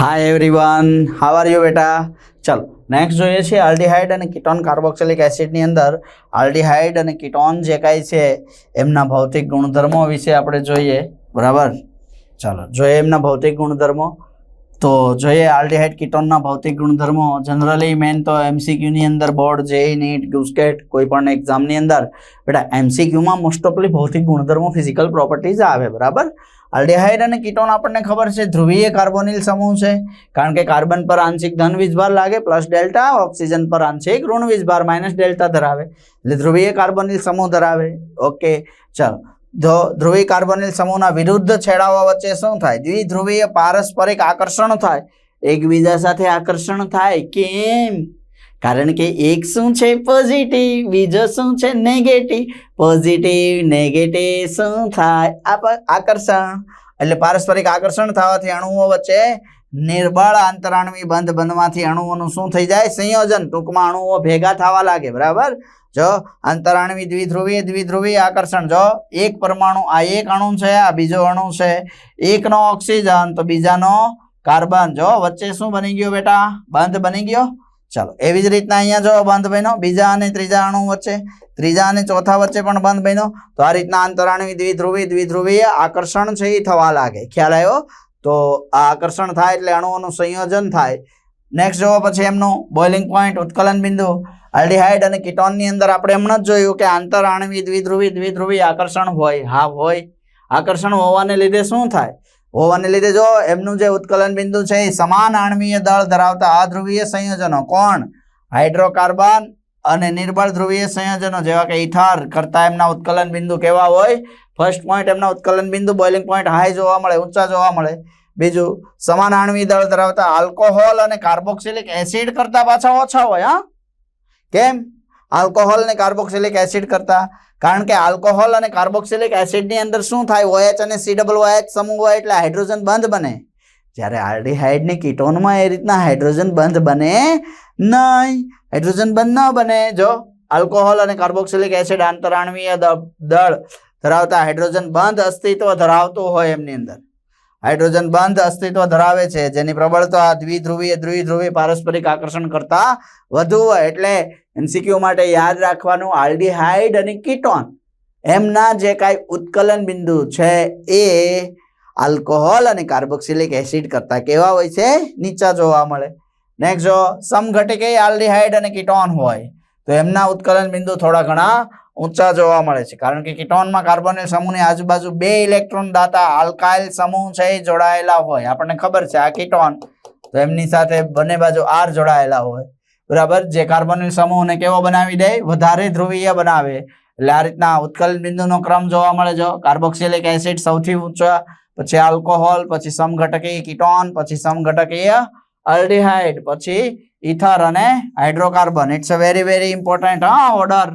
Hi everyone how are you બેટા ચાલો next જોઈએ છે આલ્ડીહાઇડ અને કીટોન કાર્બોક્સિલિક એસિડની અંદર. આલ્ડીહાઇડ અને કિટોન જે કાંઈ છે, એમના ભૌતિક ગુણધર્મો વિશે આપણે જોઈએ. બરાબર? ચાલો, જોઈએ એમના ભૌતિક ગુણધર્મો. તો જોઈએ આલ્ડીહાઇડ કીટોનના ભૌતિક ગુણધર્મો. જનરલી મેન તો એમસીક્યુની અંદર બોર્ડ જે નીટ ગુસ્કેટ કોઈ પણ એક્ઝામની અંદર. બેટા એમસીક્યુમાં મોસ્ટ ઓફલી ભૌતિક ગુણધર્મો ફિઝિકલ પ્રોપર્ટીઝ આવે, બરાબર? આલ્ડીહાઇડ અને કીટોન આપણને ખબર છે. ધ્રુવીય કાર્બોનિલ સમૂહ છે. કારણ કે કાર્બન પર આંશિક ધન વીજભાર લાગે, પ્લસ ડેલ્ટા, ઓક્સિજન પર આંશિક ઋણ વીજભાર માઇનસ ડેલ્ટા ધરાવે. એટલે ધ્રુવીય કાર્બોનિલ સમૂહ ધરાવે. ઓકે, ચાલો. જો ધ્રુવીય કાર્બોનિલ સમૂહના વિરુદ્ધ છેડાઓ વચ્ચે શું થાય? દ્વિધ્રુવીય પારસ્પરિક આકર્ષણ થાય. એકબીજા સાથે આકર્ષણ થાય. કેમ? કારણ કે એક શું છે? પોઝિટિવ બીજો શું છે? નેગેટિવ પોઝિટિવ નેગેટિવ શું થાય? આકર્ષણ. એટલે પારસ્પરિક આકર્ષણ થવાથી અણુઓ વચ્ચે નિર્બળ આંતરાણવી બંધ બંધમાંથી અણુઓનું શું થઈ જાય? સંયોજન. ટૂંકમાં અણુઓ ભેગા થવા લાગે. બરાબર? જો અંતરાણવી દ્વિધ્રુવી દ્વિધ્રુવી આકર્ષણ. જો એક પરમાણુ આ એક અણુ છે, આ બીજો અણુ છે, એકનો ઓક્સિજન, તો બીજાનો કાર્બન. જો વચ્ચે શું બની ગયો બેટા? બંધ બની ગયો? ચાલો, એવી જ રીતના અહીંયા જો બંધ બન્યો. બીજા અને ત્રીજા અણુ વચ્ચે, ત્રીજા અને ચોથા વચ્ચે પણ બંધ બન્યો. તો આ રીતના અંતરાણવી દ્વિધ્રુવી દ્વિધ્રુવી આકર્ષણ છે, એ થવા લાગે. ખ્યાલ આવ્યો? તો આ આકર્ષણ થાય એટલે અણુઓનું સંયોજન થાય. નેક્સ્ટ જોવો પછી એમનું બોઇલિંગ પોઈન્ટ ઉત્કલન બિંદુ. આલ્ડીહાઇડ અને કીટોનની અંદર આપણે હમણાં જ જોયું કે આંતર આણવી દ્વિધ્રુવી દ્વિધ્રુવી આકર્ષણ હોય. હા, હોય. આકર્ષણ હોવાને લીધે શું થાય? હોવાને લીધે જો એમનું જે ઉત્કલન બિંદુ છે એ સમાન આણવીય દળ ધરાવતા અધ્રુવીય સંયોજનો કોણ? હાઇડ્રોકાર્બન અને નિર્બળ ધ્રુવીય સંયોજનો જેવા કે ઇથાર કરતા એમના ઉત્કલન બિંદુ કેવા હોય? ફર્સ્ટ પોઈન્ટ એમના ઉત્કલન બિંદુ બોઇલિંગ પોઈન્ટ હાઈ જોવા મળે, ઊંચા જોવા મળે. બીજું, સમાન આણવી દળ ધરાવતા આલ્કોહોલ અને કાર્બોક્સિલિક એસિડ કરતા પાછા ઓછા હોય, હા? કેમ? આલ્કોહોલ ને કાર્બોક્સિલિક એસિડ કરતા. કારણ કે આલ્કોહોલ અને કાર્બોક્સિલિક એસિડની અંદર શું થાય? ઓએચ અને સી ડબલ ઓએચ સમૂહ હોય એટલે હાઇડ્રોજન બંધ બને. જ્યારે આલ્ડીહાઇડની કીટોનમાં એ રીતના હાઇડ્રોજન બંધ બને નહીં. હાઇડ્રોજન બંધ ન બને. જો આલ્કોહોલ અને કાર્બોક્સિલિક એસિડ આંતરાણવીય દળ ધરાવતા હાઇડ્રોજન બંધ અસ્તિત્વ ધરાવતું હોય એમની અંદર. હાઇડ્રોજન બંધ અસ્તિત્વ ધરાવે છે. જેની પ્રબળતા દ્વિધ્રુવીય દ્વિધ્રુવી પારસ્પરિક આકર્ષણ કરતા વધુ હોય. એટલે એમસીક્યુ માટે યાદ રાખવાનું આલ્ડીહાઇડ અને કીટોન. એમના જે કાંઈ ઉત્કલન બિંદુ છે એ આલ્કોહોલ અને કાર્બોક્સિલિક એસિડ કરતાં કેવા હોય છે? નીચા જોવા મળે. નેક્સ્ટ જો, સમઘટિકે આલ્ડીહાઇડ અને કીટોન હોય. તો એમના ઉત્કલન બિંદુ થોડા ઘણા ઊંચા જોવા મળે છે. કારણ કે કીટોનમાં કાર્બોનિલ સમૂહની આજુબાજુ બે ઇલેક્ટ્રોન દાતા આલ્કાઇલ સમૂહ છે એ જોડાયેલા હોય. આપણને ખબર છે આ કીટોન તો એમની સાથે બંને બાજુ આર જોડાયેલા હોય. બરાબર? જે કાર્બોનિલ સમૂહને કેવો બનાવી દે? વધારે ધ્રુવીય બનાવે. એટલે આ રીતના ઉત્કલ બિંદુનો ક્રમ જોવા મળે જો કાર્બોક્સિલિક એસિડ સૌથી ઊંચા, પછી આલ્કોહોલ, પછી સમઘટકીય કીટોન, પછી સમઘટકીય આલ્ડીહાઇડ પછી ઇથર અને hydrocarbon. It's a very very important હા ઓર્ડર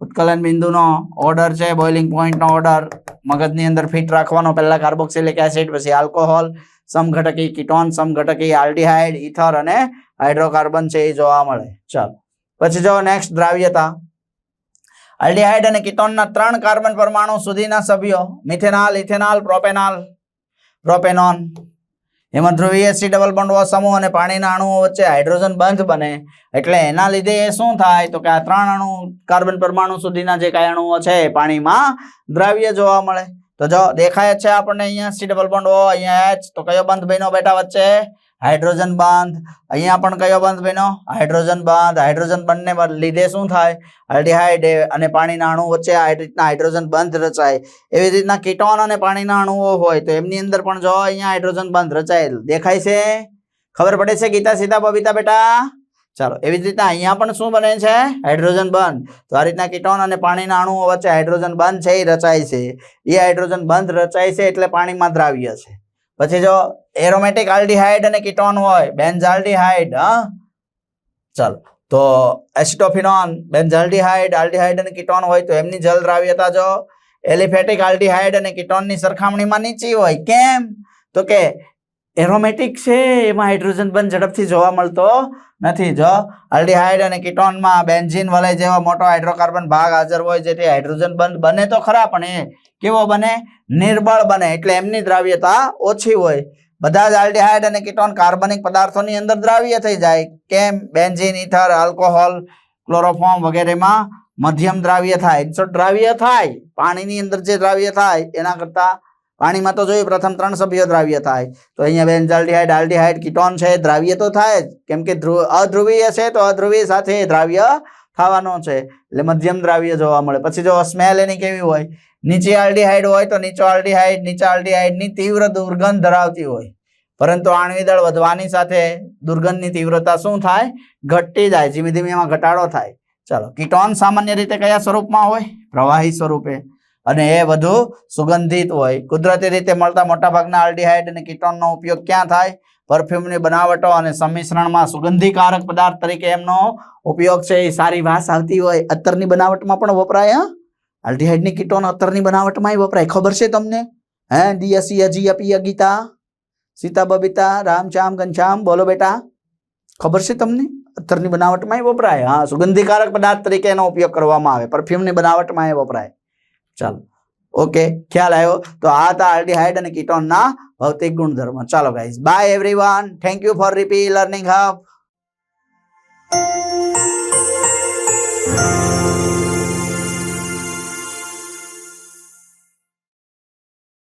ઉત્કલન બિંદુનો ઓર્ડર છે બોઇલિંગ પોઈન્ટનો ઓર્ડર મગજની અંદર ફિટ રાખવાનો પહેલા કાર્બોક્સિલિક એસિડ પછી આલ્કોહોલ સમઘટકી કીટોન સમઘટકી આલ્ડીહાઇડ ઇથર અને હાઇડ્રોકાર્બન છે એ જોવા મળે. ચાલો. પછી જો નેક્સ્ટ દ્રાવ્યતા. આલ્ડીહાઇડ અને કીટોનના ત્રણ કાર્બન પરમાણુ સુધીના સભ્યો મિથેનાલ ઇથેનાલ પ્રોપેનાલ પ્રોપેનોન એમાં ધ્રુવીય સી ડબલ બોન્ડ સમૂહ અને પાણીના અણુઓ વચ્ચે હાઇડ્રોજન બંધ બને. એટલે એના લીધે શું થાય? તો કે આ ત્રણ અણુ કાર્બન પરમાણુ સુધીના જે કાંઈ અણુઓ છે પાણીમાં દ્રાવ્ય જોવા મળે. તો જો દેખાય છે આપણને અહીંયા સી ડબલ બોન્ડ અહીંયા એચ તો કયો બંધ બન્યો બેટા વચ્ચે? હાઇડ્રોજન બંધ. અહીંયા પણ કયો બંધ બન્યો? હાઇડ્રોજન બંધ. હાઇડ્રોજન બંધને લીધે શું થાય? આલ્ડીહાઇડ અને પાણીના અણુ વચ્ચે આ રીતના હાઇડ્રોજન બંધ રચાય. એવી રીતના કીટોન અને પાણીના અણુઓ હોય તો એમની અંદર પણ જો અહીંયા હાઇડ્રોજન બંધ રચાયેલ. દેખાય છે? ખબર પડે છે ગીતા સીતા બબીતા બેટા? ચાલો, એવી જ રીતના અહીંયા પણ શું બને છે? હાઇડ્રોજન બંધ. તો આ રીતના કીટોન અને પાણીના અણુઓ વચ્ચે હાઇડ્રોજન બંધ છે, એ રચાય છે. એ હાઇડ્રોજન બંધ રચાય છે એટલે પાણીમાં દ્રાવ્ય છે. પછી જો એરોમેટિક આલ્ડીહાઇડ અને કીટોન હોય બેન્ઝાલ્ડીહાઇડ હા? ચાલો, તો એસિટોફિનોન બેન્ઝાલ્ડીહાઇડ આલ્ડીહાઇડ અને કીટોન હોય તો એમની જલ દ્રાવ્યતા જો એલિફેટિક આલ્ડીહાઇડ અને કીટોનની સરખામણીમાં નીચી હોય, કેમ? તો કે એરોમેટિક છે, એમાં હાઇડ્રોજન બંધ ઝડપથી જોવા મળતો નથી જો. અલ્ડીહાઇડ અને કીટોનમાં બેન્ઝીન વલય જેવા મોટો હાઇડ્રોકાર્બન ભાગ હાજર હોય જેથી હાઇડ્રોજન બંધ બને તો ખરા, પણ એ કેવો બને? નિર્બળ બને, એટલે એમની દ્રાવ્યતા ઓછી હોય. બધા જ આલ્ડીહાઇડ અને કીટોન કાર્બનિક પદાર્થોની અંદર દ્રાવ્ય થઈ જાય. કેમ? બેન્ઝીન ઇથર આલ્કોહોલ ક્લોરોફોર્મ વગેરેમાં મધ્યમ દ્રાવ્ય થાય. જો દ્રાવ્ય થાય. પાણીની અંદર જે દ્રાવ્ય થાય, એના કરતા પાણીમાં તો જોઈએ પ્રથમ ત્રણ સભ્યો દ્રાવ્ય થાય. તો અહીંયા બેન્ઝાલ્ડીહાઇડ આલ્ડીહાઇડ કિટોન છે દ્રાવ્ય તો થાય જ. કેમ કે ધ્રુવ, અધ્રુવીય છે તો અધ્રુવીય સાથે દ્રાવ્ય થવાનો છે. એટલે મધ્યમ દ્રાવ્ય જોવા મળે. પછી જો સ્મેલ એની કેવી હોય? નીચે આલ્ડીહાઇડ હોય તો નીચો આલ્ડીહાઇડ નીચે આલ્ડીહાઇડની તીવ્ર દુર્ગંધ ધરાવતી હોય. પરંતુ આણ્વી દળ વધવાની સાથે દુર્ગંધની તીવ્રતા શું થાય? ઘટતી જાય. ધીમે ધીમે એમાં ઘટાડો થાય. ચાલો, કીટોન સામાન્ય રીતે કયા સ્વરૂપમાં હોય? પ્રવાહી સ્વરૂપે. અને એ વધુ સુગંધિત હોય. કુદરતી રીતે મળતા મોટાભાગના આલ્ડીહાઇડ અને કીટોનનો ઉપયોગ ક્યાં થાય? પરફ્યુમની બનાવટો અને સંમિશ્રણમાં સુગંધીકારક પદાર્થ તરીકે એમનો ઉપયોગ છે, એ સારી વાસ આવતી હોય, અત્તરની બનાવટમાં પણ વપરાય, હા? આલ્ડીહાઇડની કીટોન અત્તરની બનાવટમાં વપરાય. ખબર છે તમને? હે, દિયસી અજી અપી ગીતા, સીતા, બબીતા રામચામ ઘનશ્યામ, બોલો બેટા. ખબર છે તમને? અત્તરની બનાવટમાં વપરાય. હા, સુગંધીકારક પદાર્થ તરીકે એનો ઉપયોગ કરવામાં આવે. પરફ્યુમની બનાવટમાં એ વપરાય. ચાલો. ઓકે ખ્યાલ આવ્યો? તો આ હતા આલ્ડીહાઇડ અને કીટોનના ભૌતિક ગુણધર્મો. ચાલો guys bye everyone thank you for રીપી learning hub